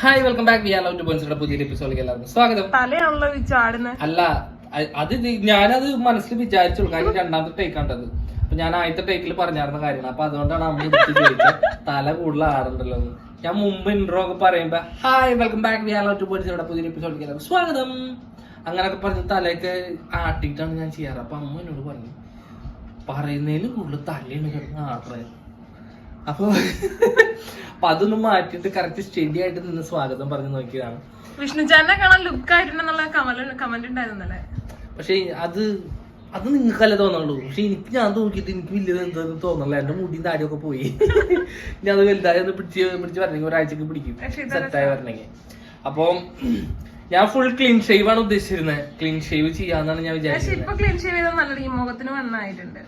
Hi welcome back we are love to ബോൺസിന്റെ പുതിയൊരു എപ്പിസോഡിലേക്ക് എല്ലാവർക്കും സ്വാഗതം. തലയാണല്ലോ വിച്ചാടുന്നത് അല്ല അത് ഞാൻ ഞാനത് മനസ്സിൽ വിചാരിച്ചുള്ളൂ. കാര്യം രണ്ടാമത്തെ ടേക്ക് കണ്ടത് അപ്പൊ ഞാൻ ആദ്യത്തെ ടേക്കിൽ പറഞ്ഞായിരുന്ന കാര്യമാണ്. അപ്പൊ അതുകൊണ്ടാണ് അമ്മ എടുത്ത് ചോദിച്ചത്. തല കൂടുതൽ ആറുണ്ടല്ലോ ഞാൻ മുമ്പ് ഇൻട്രോ ഒക്കെ പറയുമ്പോ hi welcome back we are love to ഇവിടെ പുതിയൊരു എപ്പിസോഡിലേക്ക് എല്ലാവർക്കും സ്വാഗതം. അങ്ങനൊക്കെ പറഞ്ഞ് തലയൊക്കെ ആട്ടിയിട്ടാണ് ഞാൻ ചെയ്യാറ്. അപ്പൊ അമ്മ എന്നോട് പറഞ്ഞു പറയുന്നതിൽ കൂടുതൽ തലയാണ് കിടന്ന് ആടുന്നത് അപ്പൊ അപ്പൊ അതൊന്നും മാറ്റിയിട്ട് കറക്റ്റ് സ്റ്റഡി ആയിട്ട് നിന്ന് സ്വാഗതം പറഞ്ഞു നോക്കിയതാണ്. വിഷ്ണുചാരനെ കാണാൻ ലുക്ക് ആയിട്ടുണ്ടെന്നുള്ള കമന്റ് ഉണ്ടായിരുന്നല്ലേ പക്ഷെ അത് അത് നിങ്ങൾക്കല്ലേ തോന്നുള്ളൂ പക്ഷെ എനിക്ക് ഞാൻ നോക്കിയിട്ട് എനിക്ക് വലിയ എന്താന്ന് തോന്നല്ല എന്റെ മുടിയും താടിയൊക്കെ പോയി. ഞാൻ അത് വലുതായി ഒന്ന് പിടിച്ച് പിടിച്ച് വരണമെങ്കിൽ ഒരാഴ്ചക്ക് പിടിക്കും. സെറ്റായി വരണമെങ്കിൽ. അപ്പം ഞാൻ ഫുൾ ക്ലീൻ ഷേവ് ആണ് ഉദ്ദേശിച്ചിരുന്നത് ക്ലീൻ ഷേവ് ചെയ്യാന്നാണ് ഞാൻ വിചാരിച്ചത്.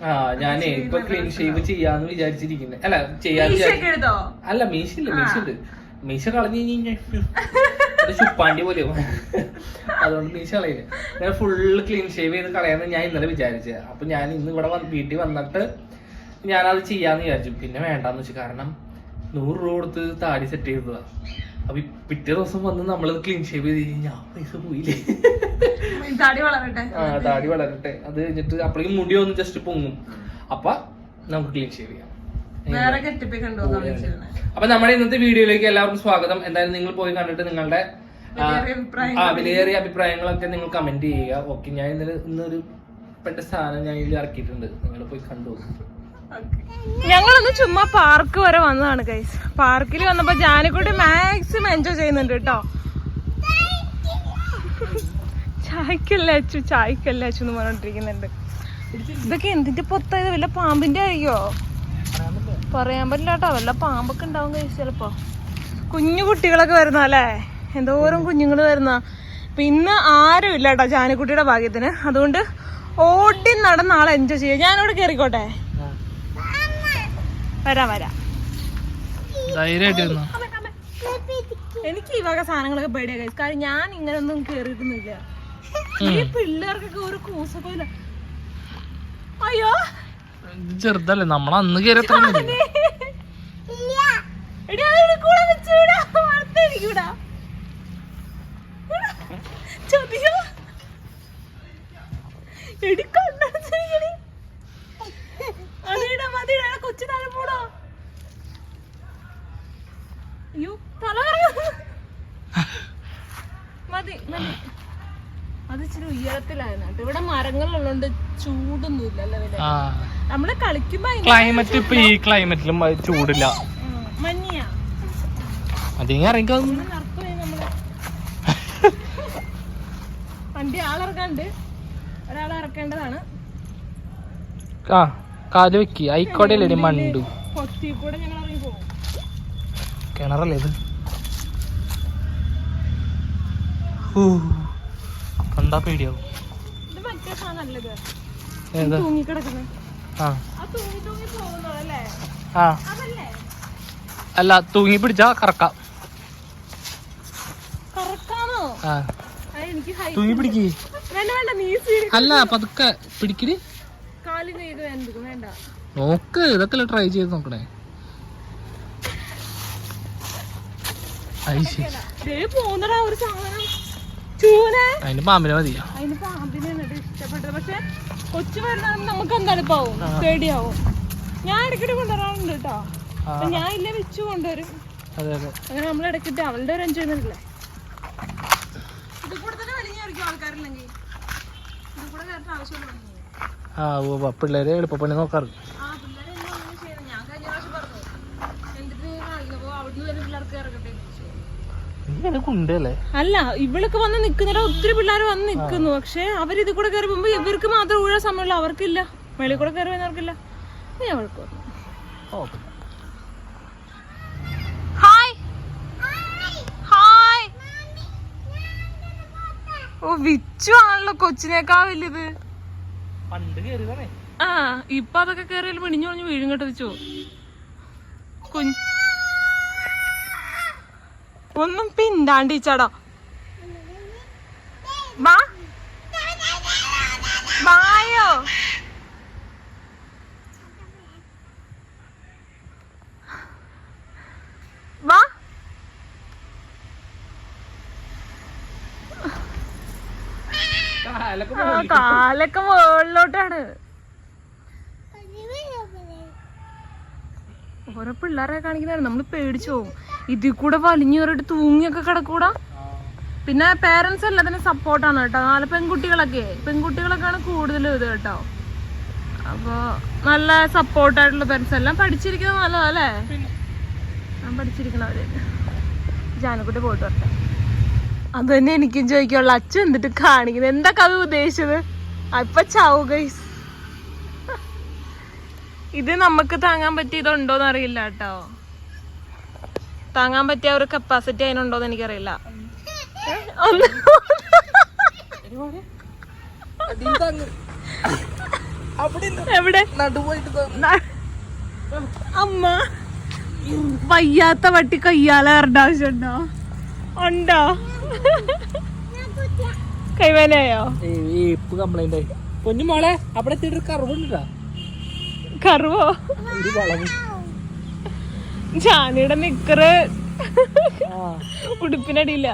ആ ഞാനേ ഇപ്പൊ ക്ലീൻ ഷേവ് ചെയ്യാന്ന് വിചാരിച്ചിരിക്കുന്നത് അല്ല ചെയ്യാൻ അല്ല മീശില്ല മീശയുണ്ട് മീശ കളഞ്ഞു കഴിഞ്ഞാൽ ചുപ്പാണ്ടി പോലെ അതുകൊണ്ട് മീശ കളയില്ല ഞാൻ ഫുള്ള് ക്ലീൻ ഷേവ് ചെയ്ത് കളയാന്ന് ഞാൻ ഇന്നലെ വിചാരിച്ചത് അപ്പൊ ഞാൻ ഇന്ന് ഇവിടെ വീട്ടിൽ വന്നിട്ട് ഞാനത് ചെയ്യാന്ന് വിചാരിച്ചു. പിന്നെ വേണ്ടാന്ന് വെച്ചു. കാരണം നൂറ് രൂപ കൊടുത്ത് താടി സെറ്റ് ചെയ്തതാ. അപ്പൊ പിറ്റേ ദിവസം വന്ന് നമ്മളത് ക്ലീൻ ഷേവ് ചെയ്ത് കഴിഞ്ഞാൽ പൈസ പോയില്ലേ? താടി വളരട്ടെ. ആ താടി വളരട്ടെ. അത് കഴിഞ്ഞിട്ട് അപ്പോഴേക്കും മുടി ഒന്ന് ജസ്റ്റ് പൊങ്ങും. അപ്പൊ നമുക്ക് ക്ലീൻ ഷേവ് ചെയ്യാം. അപ്പൊ നമ്മുടെ ഇന്നത്തെ വീഡിയോയിലേക്ക് എല്ലാവർക്കും സ്വാഗതം. എന്തായാലും നിങ്ങൾ പോയി കണ്ടിട്ട് നിങ്ങളുടെ ആ വിലയേറിയ അഭിപ്രായങ്ങളൊക്കെ നിങ്ങൾ കമന്റ് ചെയ്യുക. ഓക്കെ ഞാൻ ഇന്നലെ ഇന്നൊരു പെട്ട സാധനം ഞാൻ ഇതിൽ ഇറക്കിയിട്ടുണ്ട്. നിങ്ങൾ പോയി കണ്ടു ഞങ്ങളൊന്ന് ചുമ്മാ പാർക്ക് വരെ വന്നതാണ് ഗൈസ് പാർക്കിൽ വന്നപ്പോ ജാനിക്കുട്ടി മാക്സിമം എൻജോയ് ചെയ്യുന്നുണ്ട് കേട്ടോ ചായക്കല്ലേ അച്ചു ചായക്കല്ലേ അച്ചു എന്ന് പറഞ്ഞോണ്ടിരിക്കുന്നുണ്ട്. ഇതൊക്കെ എന്തിന്റെ പൊത്തായത് വല്ല പാമ്പിന്റെ ആയിരിക്കോ പറയാൻ പറ്റില്ല കേട്ടോ വല്ല പാമ്പൊക്കെ ഉണ്ടാവും കഴിച്ചു ചിലപ്പോ. കുഞ്ഞു കുട്ടികളൊക്കെ വരുന്ന അല്ലേ? എന്തോരം കുഞ്ഞുങ്ങൾ വരുന്ന. പിന്ന ആരും ഇല്ല കേട്ടോ ജാനിക്കുട്ടിയുടെ ഭാഗ്യത്തിന്. അതുകൊണ്ട് ഓടി നടന്ന ആളെ എൻജോയ് ചെയ്യാം ഞാനിവിടെ കയറിക്കോട്ടെ വരാം വരാം. ധൈര്യമായിട്ടിരുന്നു? എനിക്ക് ഈ വക സാധനങ്ങളൊക്കെ പേടിയാ guys. കാര്യം ഞാൻ ഇങ്ങനൊന്നും ഒന്നും കേറിയിട്ടൊന്നുമില്ല. ഈ പിള്ളേർക്കൊക്കെ ഒരു കൂസൊക്കെ ഇല്ല അയ്യോ. ചെറുതല്ലേ നമ്മൾ അന്ന് കയറി എടി, അതിന് മതിയെടാ, എടാ, കൊച്ചു താഴെ അയ്യോ, തല. മതി മതി. അത് ഇച്ചിരി ഉയരത്തിലായിരുന്നു കേട്ടോ. ഇവിടെ മരങ്ങളുള്ളതുകൊണ്ട് ചൂടൊന്നും ഇല്ലല്ലോ. നമ്മൾ കളിക്കുമ്പോ ക്ലൈമറ്റ് ഇപ്പൊ ഈ ക്ലൈമറ്റിലും ചൂടില്ല. മഞ്ഞിയാ. അതിങ്ങനെ ഇറങ്ങിക്കോ. വണ്ടി ആളിറക്കാണ്ട്. ഒരാളെ ഇറക്കേണ്ടതാണ്. ആ. കാൽ വെക്കി. ആയിക്കോട്ടെ മണ്ടു. കിണറല്ലേ ഇത്? കണ്ടാ പേടിയാവും. അല്ല തൂങ്ങി പിടിച്ചാ കറക്കാം. തൂങ്ങി പിടിക്ക്. അല്ല പതുക്കെ പിടിക്കടി നോക്ക് ഇതൊക്കെ ട്രൈ ചെയ്ത് നോക്കണേ. അതിന് പാമ്പിനെ കൊച്ചു നമുക്ക് എന്തായാലും പേടിയാവും. ഞാൻ ഇടയ്ക്കിടെ കൊണ്ടുവരാറുണ്ട് കേട്ടോ ഞാൻ ഇല്ല വെച്ചു കൊണ്ടുവരും. അങ്ങനെ നമ്മൾ ഇടയ്ക്കിട്ട് അവളുടെ ഒരു എൻജോയ്മെന്റ് ഇത് കൂടെ തന്നെ വലിഞ്ഞായിരിക്കും ആൾക്കാരില്ലെങ്കിൽ. ഇത് കൂടെ കയറുന്ന ആവശ്യമുള്ള ആ ഓ പിള്ളേര് എളുപ്പപ്പണി നോക്കാറ്. അല്ല? ഇവളൊക്കെ വന്ന് നിക്കുന്നില്ല. ഒത്തിരി പിള്ളേർ വന്ന് നിക്കുന്നു. പക്ഷെ അവരിത് കൂടെ കയറി പോകുമ്പോ ഇവർക്ക് മാത്രം ഊഴ സമയമുള്ള. അവർക്കില്ല. വെളിയിൽ കൂടെ കയറി വരുന്നവർക്കില്ല ഞാൻ അവൾക്ക് പറഞ്ഞു ഓക്കെ ഹായ്. ഹായ്. ഓ വിച്ചു ആണല്ലോ കൊച്ചിനേക്കാ വലുത്. ആ ഇപ്പൊ അതൊക്കെ കേറിയാൽ മിണിഞ്ഞു പറഞ്ഞ് വീഴും കേട്ടോ വെച്ചു കുഞ്ഞു. ഒന്നും പിന്താണ്ടിച്ചടോ ബാ വായോ. കാലൊക്കെ മുകളിലോട്ടാണ്. ഓരോ പിള്ളേരെ കാണിക്കുന്നതാണ്. നമ്മൾ പേടിച്ചു പോകും ഇതിൽ കൂടെ വലിഞ്ഞു കയറിയിട്ട് തൂങ്ങിയൊക്കെ കിടക്കൂടാ. പിന്നെ പേരൻസ് എല്ലാത്തിനും സപ്പോർട്ടാണ് കേട്ടോ. നാല് പെൺകുട്ടികളൊക്കെ. പെൺകുട്ടികളൊക്കെയാണ് കൂടുതൽ ഇത് കേട്ടോ. അപ്പോൾ നല്ല സപ്പോർട്ടായിട്ടുള്ള പേരൻസ് എല്ലാം പഠിച്ചിരിക്കുന്നത് നല്ലതല്ലേ ഞാൻ പഠിച്ചിരിക്കണവര് ജാനക്കുട്ടി പോയിട്ട് വരട്ടെ. അത് തന്നെ എനിക്കും ചോദിക്കാനുള്ള. അച്ഛൻ എന്നിട്ട് കാണിക്കുന്നത് എന്താ കവി ഉദ്ദേശിച്ചത്? അപ്പൊ ചാവു ഗൈസ് ഇത് നമുക്ക് താങ്ങാൻ പറ്റിയതുണ്ടോന്ന് അറിയില്ല കേട്ടോ. താങ്ങാൻ പറ്റിയ ഒരു കപ്പാസിറ്റി അതിനുണ്ടോന്ന് എനിക്കറിയില്ല. എവിടെ? അമ്മ വയ്യാത്ത വട്ടി ആവശ്യമുണ്ടോ? ഉണ്ടോ? കൈവേനയോ ഏപ്പ് കംപ്ലൈന്റ് ആയി പൊന്നു മോളെ അവിടെ എത്തിയിട്ട് കറവുണ്ടാ കറുവോ ഒരു വളവ്. ജാനിയുടെ നിക്കറ്. ഉടുപ്പിനടിയില്ല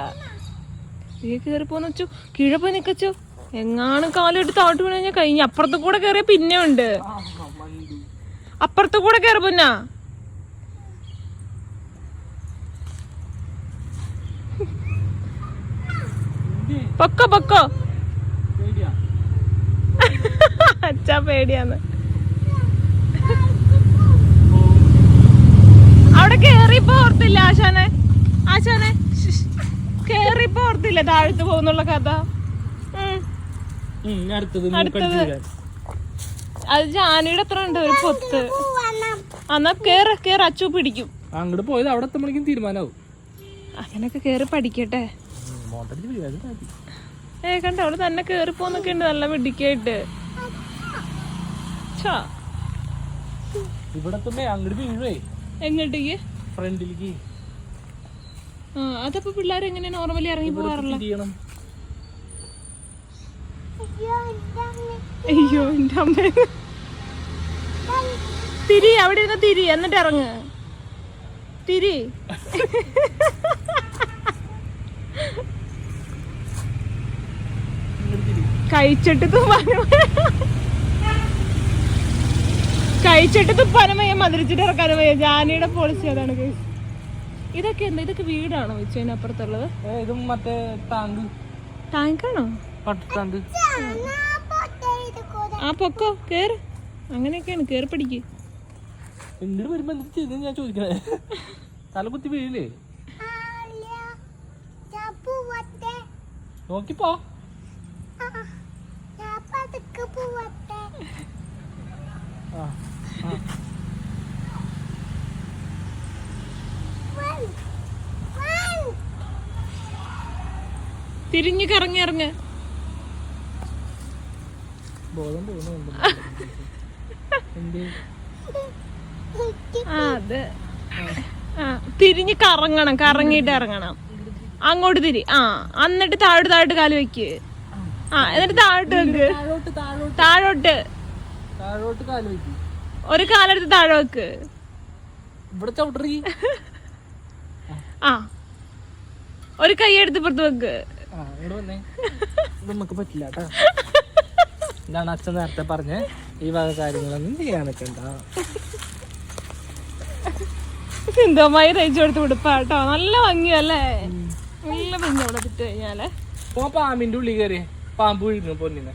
നീ കേറി പോന്ന് വെച്ചു. കീഴെ പോയി നിക്കച്ചു എങ്ങാണ് കാലെടുത്ത് താഴ്ത്തു വീണ് കഴിഞ്ഞാൽ കഴിഞ്ഞ അപ്പുറത്ത് കൂടെ കേറിയ പിന്നെ ഉണ്ട്. അപ്പുറത്ത് കൂടെ കേറി പൊന്നാ? പൊക്കോ പൊക്കോ. അച്ഛാ പേടിയാന്ന്. അവിടെ കേറിപ്പോ ഓർത്തില്ല ആശാനെ? ആശാനെ കേറിപ്പോ ഓർത്തില്ല താഴത്ത് പോകുന്നുള്ള കഥ? അടുത്തത് അത് ജാനിയുടെ അത്ര ഉണ്ട് ഒരു പൊത്ത്. എന്നാ കേറ കേറ അച്ചു പിടിക്കും. അങ്ങോട്ട് പോയത് അവിടെ എത്തുമ്പോഴേക്കും തീരുമാനമാവും. അങ്ങനൊക്കെ കേറി പഠിക്കട്ടെ. ഏ കണ്ട അവൾ തന്നെ കേറി പോന്നൊക്കെ ഉണ്ട് നല്ല മിടിക്കായിട്ട് ഛാ. ഇവിടെ എത്തുമ്പോ അങ്ങോട്ട് വീഴുവേ എങ്ങോട്ടേക്ക്? ഫ്രണ്ടിലേക്ക്. ആ അതപ്പോ പിള്ളേർ എങ്ങനെ നോർമലി ഇറങ്ങി തിരിയണം അയ്യോ എന്റെ അമ്മ. തിരി അവിടെ ഇരുന്ന് തിരി എന്നിട്ട് ഇറങ്ങ്. തിരി ഇങ്ങോട്ട് തിരി കഴിച്ചിട്ട് തുപ്പാനും കഴിച്ചിട്ട് തുപ്പാനും വയ്യ ഇറക്കാനും വയ്യ ജാനിയുടെ പോളിസി അതാണ്. ഇതൊക്കെ എന്താ? ഇതൊക്കെ വീടാണോ വെച്ചതിനപ്പുറത്തുള്ളത് ഏ ഇതും മറ്റേ ടാങ്ക് ടാങ്കാണോ ആ പൊക്കോ കേറ്. അങ്ങനെയൊക്കെയാണ് കേറി പിടിക്ക്. എന്നിട്ട് വരുമ്പോ എന്ത് ചെയ്ത് ഞാൻ ചോദിക്കണേ? തല കുത്തി വീഴില്ലേ? നോക്കിപ്പോ ആ ആ. തിരിഞ്ഞ് കറങ്ങി ഇറങ്ങ്. ബോധം പോകുന്നുണ്ട് അത്. തിരിഞ്ഞ് കറങ്ങണം കറങ്ങിട്ട് ഇറങ്ങണം. അങ്ങോട്ട് തിരി ആ എന്നിട്ട് താഴോട്ട് താഴോട്ട് കാൽ വെക്ക്. ആ എന്നിട്ട് താഴോട്ട് വെക്ക്. താഴോട്ട്. താഴോട്ട് താഴോട്ട് താഴോട്ട് കാൽ വെക്കി. ഒരു കാലെടുത്ത് താഴെ വെക്ക് ഇവിടെ ചവിട്ടറി. ആ. ഒരു കൈ എടുത്ത് പുറത്ത് വെക്ക്. നമുക്ക് പറ്റില്ല കേട്ടാ. ഇതാണ് അച്ഛൻ നേരത്തെ പറഞ്ഞ ഈ വക കാര്യങ്ങളൊന്നും ചെയ്യാൻ നിൽക്കണ്ട സിന്ധുമായി തയ്ച്ചു കൊടുത്ത് ഉടുപ്പാട്ടോ നല്ല ഭംഗിയല്ലേ? നല്ല ഭംഗി അവിടെ ഇട്ട് കഴിഞ്ഞാലേ. പാമ്പിന്റെ ഉള്ളിൽ കയറി പാമ്പ് വിഴുങ്ങും പൊന്നിനെ.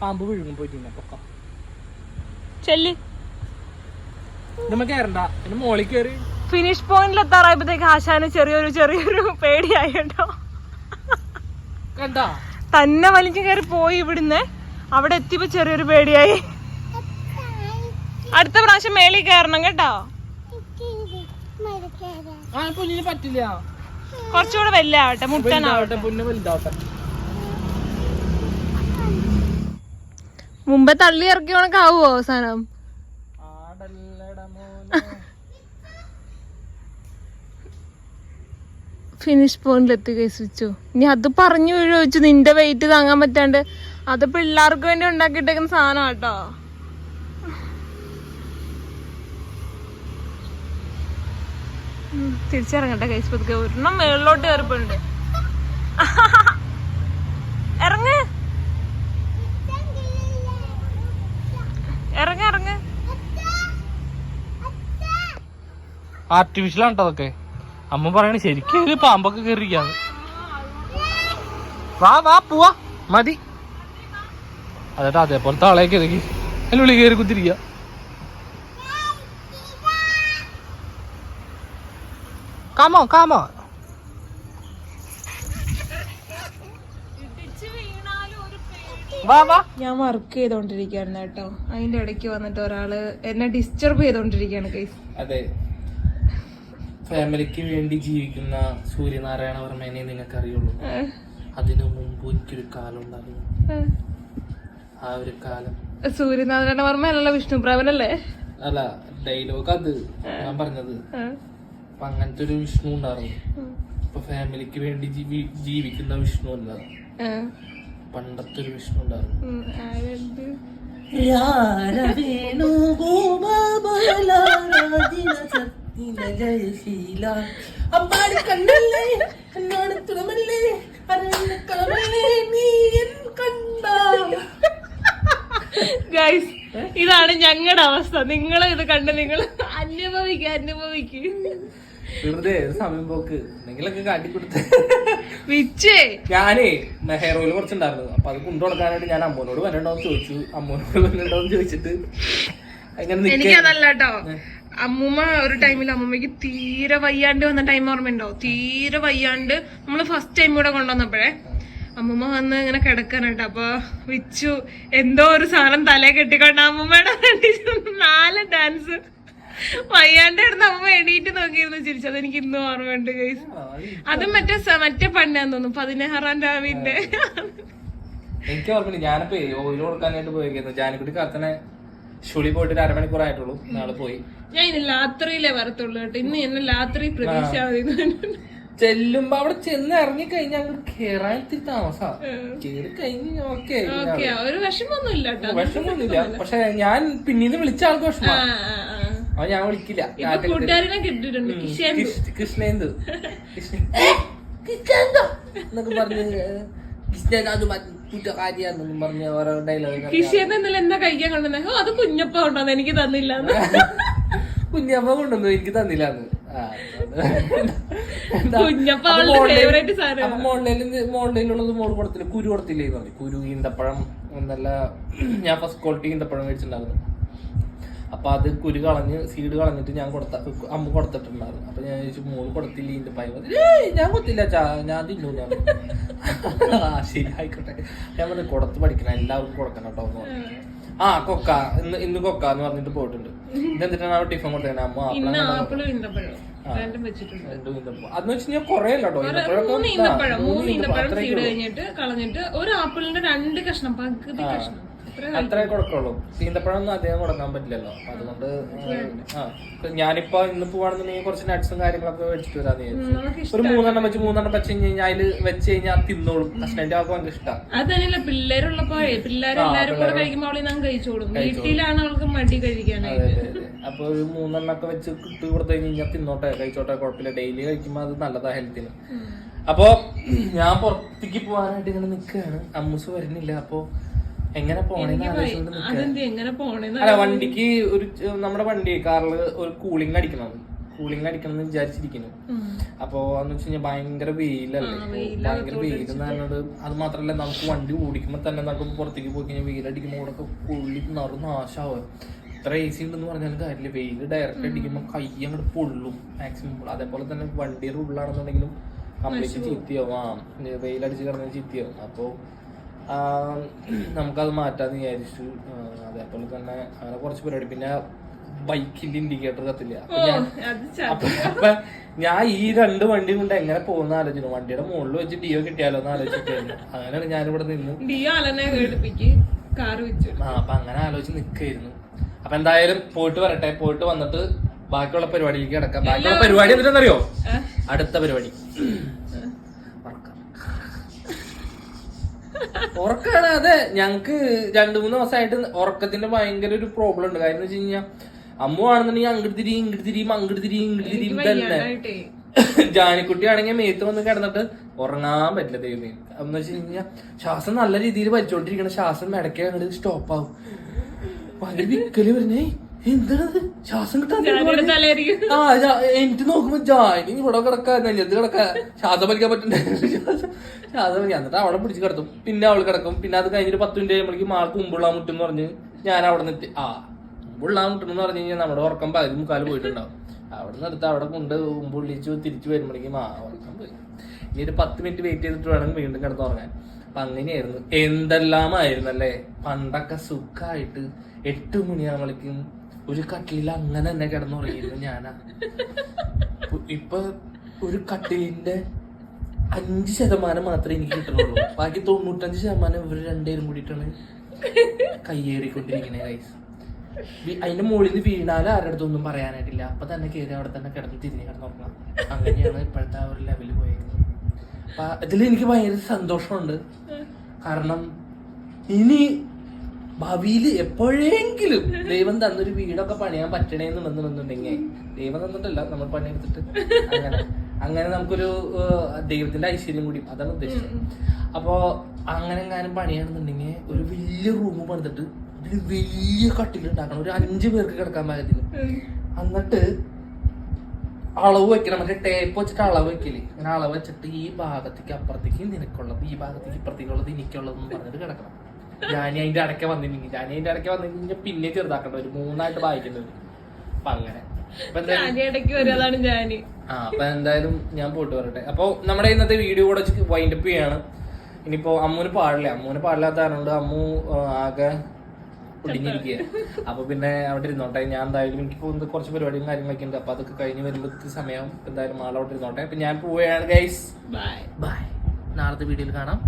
പാമ്പ് വിഴുങ്ങും പൊന്നിനെ പൊക്കം. ചെല്ല്. ഫിനിഷ് പോയിന്റിൽ എത്താറായപ്പോഴത്തേക്ക് ആശാന് ചെറിയൊരു ചെറിയൊരു പേടിയായി കേട്ടോ കണ്ടാ? തന്നെ വലിക്ക് കയറി പോയി ഇവിടുന്ന്. അവിടെ എത്തിയപ്പോ ചെറിയൊരു പേടിയായി. അടുത്ത പ്രാവശ്യം മേളിൽ കയറണം കേട്ടോ. പറ്റില്ല. കുറച്ചുകൂടെ വലിയ ആവട്ടെ മുട്ടനാവട്ടെ വലുതാവട്ടെ. മുമ്പേ തള്ളി ഇറക്കി ആവോ അവസാനം? ആടല്ലട മോനെ ഫിനിഷ് പോയിന്റിൽ എത്തി കഴിച്ചു ഇനി അത് പറഞ്ഞു വീഴ് നിന്റെ വെയിറ്റ് താങ്ങാൻ പറ്റാണ്ട് അത് പിള്ളേർക്ക് വേണ്ടി ഉണ്ടാക്കിയിട്ടേക്കുന്ന സാധനം കേട്ടോ. തിരിച്ചിറങ്ങട്ടെ കൈസ് പതുക്കെ ഒരെണ്ണം മേളിലോട്ട് കയറിപ്പോണ്ട് ഇറങ്ങ് ആർട്ടിഫിഷ്യൽ ആണ് അതൊക്കെ? അമ്മ പറയണ ശരിക്കും ഒരു പാമ്പൊക്കെ കയറിയിരിക്കാന്ന് വാ വാ പോവാ. മതി. അതെ അതേപോലത്തെ ആളേക്ക് ഇതൊക്കെ അതിന്റെ ഉള്ളിൽ കയറി കുത്തിരിക്കുക. കാമോ കാമോ വാ വാ. ഞാൻ വർക്ക് ചെയ്തോണ്ടിരിക്കുകയായിരുന്നു കേട്ടോ. അതിന്റെ ഇടയ്ക്ക് വന്നിട്ട് ഒരാൾ എന്നെ ഡിസ്റ്റർബ് ചെയ്തോണ്ടിരിക്കാണ് കേസ് അതെ. ഫാമിലിക്ക് വേണ്ടി ജീവിക്കുന്ന സൂര്യനാരായണ വർമ്മേനെ നിനക്കറിയുള്ളൂ അറിയുള്ളൂ അതിനു മുമ്പ് എനിക്കൊരു കാലം ഉണ്ടായിരുന്നു. ആ. ഒരു കാലം. സൂര്യനാരായണ വർമ്മ അല്ലല്ലോ വിഷ്ണു പ്രാവനല്ലേ അല്ല ഡയലോഗ് അത് ഞാൻ പറഞ്ഞത്. അപ്പൊ അങ്ങനത്തെ ഒരു വിഷ്ണു ഉണ്ടായിരുന്നു. ഇപ്പൊ ഫാമിലിക്ക് വേണ്ടി ജീവിക്കുന്ന വിഷ്ണു അല്ല. പണ്ടത്തെ ഒരു വിഷ്ണു ഉണ്ടായിരുന്നു. ഗൈസ് ഇതാണ് ഞങ്ങളുടെ അവസ്ഥ. നിങ്ങൾ ഇത് കണ്ട് നിങ്ങൾ അനുഭവിക്കുക അനുഭവിക്ക്. വെറുതെ ഒരു സമയം പോക്ക്. എന്തെങ്കിലൊക്കെ കാട്ടിക്കൊടുത്ത് വിച്ചേ. ഞാനേ ഹെയർ ഓയിൽ കുറച്ചുണ്ടായിരുന്നു. അപ്പൊ അത് കൊണ്ടു കൊടുക്കാനായിട്ട് ഞാൻ അമ്മോനോട് വരണ്ടോന്ന് ചോദിച്ചു. അമ്മോനോട് വരണ്ടോന്ന് ചോദിച്ചിട്ട് അങ്ങനെ നിക്ക എനിക്കതല്ല കേട്ടോ അമ്മൂമ്മ ഒരു ടൈമിൽ അമ്മൂമ്മക്ക് തീരെ വയ്യാണ്ട് വന്ന ടൈം ഓർമ്മയുണ്ടോ തീരെ വയ്യാണ്ട് നമ്മൾ ഫസ്റ്റ് ടൈം ഇവിടെ കൊണ്ടുവന്നപ്പോഴേ അമ്മൂമ്മ വന്ന് ഇങ്ങനെ കിടക്കാനായിട്ട് അപ്പൊ വിച്ചു എന്തോ ഒരു സാധനം തലേ കെട്ടിക്കൊണ്ട് അമ്മൂമ്മയുടെ നാല് ഡാൻസ് വയ്യാണ്ട് കിടന്ന് അമ്മ എണീറ്റ് നോക്കിയിരുന്നു ചിരിച്ചത് എനിക്ക് ഇന്നും ഓർമ്മയുണ്ട് ഗൈസ് അതും മറ്റേ മറ്റേ പണ്ടാന്ന് തോന്നുന്നു പതിനാറാം രാവിന്റെ എനിക്ക് ഓർമ്മയില്ല. ഞാനിപ്പോ ഓയിൽ കൊടുക്കാനായിട്ട് പോയിരിക്കുന്നു. ജാനക്കുട്ടി കത്തനെ ഷുളി പോയിട്ട് ഒരു അരമണിക്കൂർ ആയിട്ടുള്ളൂ നാളെ പോയി. ഞാൻ ഇന്ന് രാത്രിയിലേ വരത്തുള്ളൂ കേട്ടോ. ഇന്ന് എന്നെ രാത്രി പ്രതീക്ഷ മതി. ചെല്ലുമ്പോ അവിടെ ചെന്ന് ഇറങ്ങി കഴിഞ്ഞാൽ അങ്ങോട്ട് കേറാൻ ഇത്തിരി താമസാ. കേറി കഴിഞ്ഞ് ഓക്കെ ഓക്കെ ഒരു വിഷമൊന്നും ഇല്ല കേട്ടോ പക്ഷെ ഞാൻ പിന്നീട് വിളിച്ച ആൾക്ക് വിഷമ. അവൻ ഞാൻ വിളിക്കില്ല. കൂട്ടുകാരനെ കിട്ടിയിട്ടുണ്ട്. കൃഷ്ണേന്ദു കൃഷ്ണേന്ദു എന്നൊക്കെ പറഞ്ഞ് കൃഷ്ണൻ അത് കൂട്ടുകാരിയാന്നൊന്നും പറഞ്ഞ് ഓരോ ഡയലോഗ് കിഷേന്ദു ഇന്നലെ എന്താ കഴിക്കാൻ കൊണ്ടുവന്നത് ഓ അത് കുഞ്ഞപ്പ ഉണ്ടോന്ന് എനിക്ക് തന്നില്ല കുഞ്ഞമ്മ കൊണ്ടുവന്നു എനിക്ക് മോളിൽ മോളിലുള്ളത് മോൾ കൊടുത്തില്ല. കുരു കൊടുത്തില്ലേ പറഞ്ഞു. കുരു ഈന്തപ്പഴം നല്ല ഞാൻ ഫസ്റ്റ് ക്വാളിറ്റി ഈന്തപ്പഴം മേടിച്ചിട്ടുണ്ടായിരുന്നു. അപ്പൊ അത് കുരു കളഞ്ഞ് സീഡ് കളഞ്ഞിട്ട് ഞാൻ കൊടുത്ത അമ്മ കൊടുത്തിട്ടുണ്ടായിരുന്നു. അപ്പൊ ഞാൻ ചോദിച്ചു മോൾ കൊടുത്തില്ല ഈന്തപ്പഴം? ഏയ് ഞാൻ കൊടുത്തില്ല ഞാൻ തിന്നു ഞാൻ ശരി ആയിക്കോട്ടെ. ഞാൻ പറഞ്ഞു കൊടുത്ത് പഠിക്കണം എല്ലാവർക്കും കൊടുക്കണം കേട്ടോ. ആ കൊക്ക ഇന്ന് ഇന്ന് കൊക്ക എന്ന് പറഞ്ഞിട്ട് പോയിട്ടുണ്ട്. ടിഫൻ കൊടുത്തത് അമ്മ ഇന്ന് ആപ്പിളാണ് ആപ്പിളും ഈന്തപ്പഴം. രണ്ടും വെച്ചിട്ടുണ്ട്. അതെന്ന് കുറേ അല്ല മൂന്ന് ഈന്തപ്പഴം. മൂന്ന് ഈന്തപ്പഴം സീഡ് കഴിഞ്ഞിട്ട് കളഞ്ഞിട്ട് ഒരു ആപ്പിളിന്റെ രണ്ട് കഷ്ണം പകുതി കഷ്ണം. അത്ര കൊടുക്കുള്ളൂ. ഈന്തപ്പഴം ഒന്നും അധികം കൊടുക്കാൻ പറ്റില്ലല്ലോ. അതുകൊണ്ട് ആ ഞാനിപ്പോ ഇന്ന് പോവാണെന്നുണ്ടെങ്കിൽ കുറച്ച് നട്ട്സും കാര്യങ്ങളൊക്കെ വെച്ചിട്ട് നമുക്ക് ഒരു മൂന്നെണ്ണം വെച്ച് മൂന്നെണ്ണം വെച്ച് കഴിഞ്ഞ് കഴിഞ്ഞാൽ അതിൽ വെച്ച് കഴിഞ്ഞാൽ തിന്നോളും. ഹസ്ബൻഡ് ആൾക്ക് ഭയങ്കര ഇഷ്ടം. അത് തന്നെയല്ല പിള്ളേരുള്ളപ്പോഴേ പിള്ളേരെല്ലാരും കൂടെ കഴിക്കുമ്പോൾ അവളി നാം കഴിച്ചോളും. വീട്ടിലാണ് അവൾക്ക് മടി കഴിക്കാനായിട്ട്. അപ്പൊ ഒരു മൂന്നെണ്ണം ഒക്കെ വെച്ച് ഇട്ട് കൊടുത്തു കഴിഞ്ഞാൽ തിന്നോട്ടെ കഴിച്ചോട്ടെ കുഴപ്പമില്ല. ഡെയിലി കഴിക്കുമ്പോ അത് നല്ലതാ ഹെൽത്തിന് അപ്പൊ ഞാൻ പുറത്തേക്ക് പോകാനായിട്ട് ഇങ്ങനെ നിൽക്കുകയാണ് അമ്മൂസ് വരുന്നില്ല. അപ്പൊ എങ്ങനെ പോണേന്ന് ആലോചിച്ചുകൊണ്ട് നിൽക്കുക അതെന്ത് എങ്ങനെ പോണേന്ന് അല്ല വണ്ടിക്ക് ഒരു നമ്മുടെ വണ്ടി കാറിൽ ഒരു കൂളിംഗ് അടിക്കണം. കൂളിംഗ് അടിക്കണം എന്ന് വിചാരിച്ചിരിക്കുന്നു. അപ്പൊ എന്ന് വെച്ച് കഴിഞ്ഞാൽ ഭയങ്കര വെയിലല്ലേ? ഭയങ്കര വെയിൽ എന്നോട് അത് മാത്രല്ല നമുക്ക് വണ്ടി ഓടിക്കുമ്പോ തന്നെ നമുക്ക് പുറത്തേക്ക് പോയി കഴിഞ്ഞാൽ വെയിലടിക്കുമ്പോൾ കൂടെ പുള്ളി നിറു നാശാവുക ഇത്ര എ സി ഉണ്ടെന്ന് പറഞ്ഞാലും കാര്യമില്ല. വെയിൽ ഡയറക്റ്റ് അടിക്കുമ്പോൾ കൈ അങ്ങോട്ട് പൊള്ളും മാക്സിമം അതേപോലെ തന്നെ വണ്ടിയുടെ ഉള്ളിലാണെന്നുണ്ടെങ്കിലും കംപ്ലീറ്റ് ചീത്തയാവും. ആ വെയിലടിച്ച് കിടന്ന് ചീത്തയാവും. അപ്പോൾ നമുക്കത് മാറ്റാന്ന് വിചാരിച്ചു. അതേപോലെ തന്നെ അങ്ങനെ കുറച്ച് പരിപാടി. പിന്നെ ബൈക്കിന്റെ ഇൻഡിക്കേറ്റർ കത്തില്ല? അപ്പൊ ഞാൻ ഈ രണ്ട് വണ്ടി കൊണ്ട് എങ്ങനെ പോകുന്ന ആലോചിച്ചു. വണ്ടിയുടെ മുകളിൽ വെച്ച് ഡിയോ കിട്ടിയാലോ എന്ന് ആലോചിച്ചിട്ടായിരുന്നു അങ്ങനെയാണ് ഞാനിവിടെ നിന്ന് ഡിയോ ആ അപ്പൊ അങ്ങനെ ആലോചിച്ച് നിൽക്കായിരുന്നു അപ്പൊ എന്തായാലും പോയിട്ട് വരട്ടെ. പോയിട്ട് വന്നിട്ട് ബാക്കിയുള്ള പരിപാടിയിലേക്ക് കിടക്കാം. ബാക്കിയുള്ള പരിപാടി എന്തിനാണെന്നറിയോ? അടുത്ത പരിപാടി ഉറക്കം. ഉറക്കാണ് അതെ ഞങ്ങക്ക് രണ്ടു മൂന്ന് ദിവസമായിട്ട് ഉറക്കത്തിന്റെ ഭയങ്കര ഒരു പ്രോബ്ലം ഉണ്ട്. കാര്യം എന്ന് വെച്ച് കഴിഞ്ഞാൽ അമ്മ ആണെന്നുണ്ടെങ്കിൽ അങ്ങോട്ട് തിരിയും ഇങ്ങോട്ട് തിരിയും അങ്ങോട്ട് തിരിയും ഇങ്ങോട്ട് തിരിയും തന്നെ ജാനിക്കുട്ടി ആണെങ്കിൽ മേത്ത് വന്ന് കിടന്നിട്ട് ഉറങ്ങാൻ പറ്റില്ല ദൈവമേ. എന്ന് വെച്ച് കഴിഞ്ഞാൽ ശ്വാസം നല്ല രീതിയിൽ വലിച്ചോണ്ടിരിക്കണം. ശ്വാസം ഇടയ്ക്ക് അങ്ങോട്ട് സ്റ്റോപ്പ് ആവും. ഭയങ്കര വിക്കൽ വരുന്നേ. എന്താണത് ശ്വാസം കിട്ടാൻ ആ എനിക്ക് നോക്കുമ്പോ ജാനി ഇവിടെ കിടക്കാ നെഞ്ഞത്ത് കിടക്കാ. ശ്വാസം വലിക്കാൻ പറ്റണ്ടേ? ശ്വാസം വലിക്കാൻ. എന്നിട്ട് അവിടെ പിടിച്ച് കിടത്തും. പിന്നെ അവൾ കിടക്കും. പിന്നെ അത് കഴിഞ്ഞിട്ട് പത്ത് മിനിറ്റ് കഴിയുമ്പോഴേക്കും മാർക്ക് മുമ്പുള്ള മുട്ടെന്ന് പറഞ്ഞ് ഞാൻ അവിടെ നിന്ന് ആ മുമ്പുള്ള മുട്ടെന്ന് പറഞ്ഞു കഴിഞ്ഞാൽ നമ്മുടെ ഉറക്കം പകുതി മുക്കാൽ പോയിട്ടുണ്ടാവും. അവിടെ നിന്ന് എടുത്ത് അവിടെ കൊണ്ട് മുമ്പുള്ളിച്ചു തിരിച്ചു വരുമ്പോഴേക്കും ആ ഉറക്കം പോയി. ഇനി ഒരു പത്ത് മിനിറ്റ് വെയിറ്റ് ചെയ്തിട്ട് വേണം വീണ്ടും കിടന്നുറങ്ങാൻ അപ്പൊ അങ്ങനെയായിരുന്നു. എന്തെല്ലാമായിരുന്നല്ലേ? പണ്ടൊക്കെ സുഖമായിട്ട് എട്ട് മണിയാകുമ്പോഴേക്കും ഒരു കട്ടിലിൽ അങ്ങനെ തന്നെ കിടന്നുറങ്ങിയിരുന്നു ഞാനാ. ഇപ്പൊ- ഒരു കട്ടിലിന്റെ അഞ്ച് ശതമാനം മാത്രമേ എനിക്ക് കിട്ടുന്നുള്ളൂ. ബാക്കി തൊണ്ണൂറ്റഞ്ച് ശതമാനം ഇവർ രണ്ടുപേരും കൂടിയിട്ടാണ് കയ്യേറിക്കൊണ്ടിരിക്കണേ ഗൈസ് അതിന്റെ മുകളിൽ നിന്ന് വീണാലും ആരുടെ അടുത്തൊന്നും പറയാനായിട്ടില്ല. അപ്പൊ തന്നെ കയറി അവിടെ തന്നെ കിടന്ന് തിരിഞ്ഞ് കിടന്നുറങ്ങാം അങ്ങനെയാണ് ഇപ്പോഴത്തെ ആ ഒരു ലെവൽ പോയത്. അപ്പൊ ഇതിൽ എനിക്ക് ഭയങ്കര സന്തോഷമുണ്ട്. കാരണം ഇനി ഭാവിയിൽ എപ്പോഴെങ്കിലും ദൈവം തന്നൊരു വീടൊക്കെ പണിയാൻ പറ്റണേന്ന് വന്നിട്ടുണ്ടെങ്കിൽ ദൈവം തന്നിട്ടല്ല നമ്മൾ പണിയെടുത്തിട്ട്. അങ്ങനെ. അങ്ങനെ നമുക്കൊരു ദൈവത്തിന്റെ ഐശ്വര്യം കൂടി. അതാണ് ഉദ്ദേശിച്ചത്. അപ്പോ അങ്ങനെ എങ്ങാനും പണിയാണെന്നുണ്ടെങ്കിൽ ഒരു വലിയ റൂം പണിതിട്ട് അതിൽ വലിയ കട്ടിലുണ്ടാക്കണം ഒരു അഞ്ചു പേർക്ക് കിടക്കാൻ പാകത്തിന് എന്നിട്ട് അളവ് വെക്കണം. മറ്റേ ടേപ്പ് വെച്ചിട്ട് അളവ് വെക്കില്ലേ? അങ്ങനെ അളവ് വെച്ചിട്ട് ഈ ഭാഗത്തേക്ക് അപ്പുറത്തേക്ക് നിനക്കുള്ളത് ഈ ഭാഗത്തേക്ക് ഇപ്പുറത്തേക്കുള്ളത് എനിക്കുള്ളതെന്ന് പറഞ്ഞിട്ട് കിടക്കണം. ഞാനി അതിന്റെ അടക്ക വന്നിട്ടുണ്ടെങ്കിൽ ഞാനി അതിന്റെ അടക്ക വന്നിട്ടുണ്ടെങ്കിൽ പിന്നെ ചെറുതാക്കണ്ട. ഒരു മൂന്നായിട്ട് വായിക്കുന്നത് അപ്പൊ അങ്ങനെ. അപ്പൊ എന്തായാലും ജാനി അതാണ് ജാനി. ആ അപ്പൊ എന്തായാലും ഞാൻ പോയിട്ട് വരട്ടെ. അപ്പൊ നമ്മുടെ ഇന്നത്തെ വീഡിയോ കൂടെ വൈൻഡപ്പ് ചെയ്യാണ്. ഇനിയിപ്പോ അമ്മൂന് പാടില്ല. അമ്മൂന് പാടില്ലാത്ത കാരണം അമ്മു ആകെ ഒടിഞ്ഞിരിക്കുക അപ്പൊ പിന്നെ അവിടെ ഇരുന്നോട്ടെ. ഞാൻ എന്തായാലും എന്ത് കുറച്ച് പരിപാടിയും കാര്യങ്ങളൊക്കെ ഉണ്ട്. അപ്പൊ അതൊക്കെ കഴിഞ്ഞ് വരുമ്പോഴത്തെ സമയം എന്തായാലും ആളോട്ട് ഇരുന്നോട്ടെ. അപ്പൊ ഞാൻ പോവുകയാണ് ഗൈസ് ബൈ ബൈ നാളത്തെ വീഡിയോയിൽ കാണാം.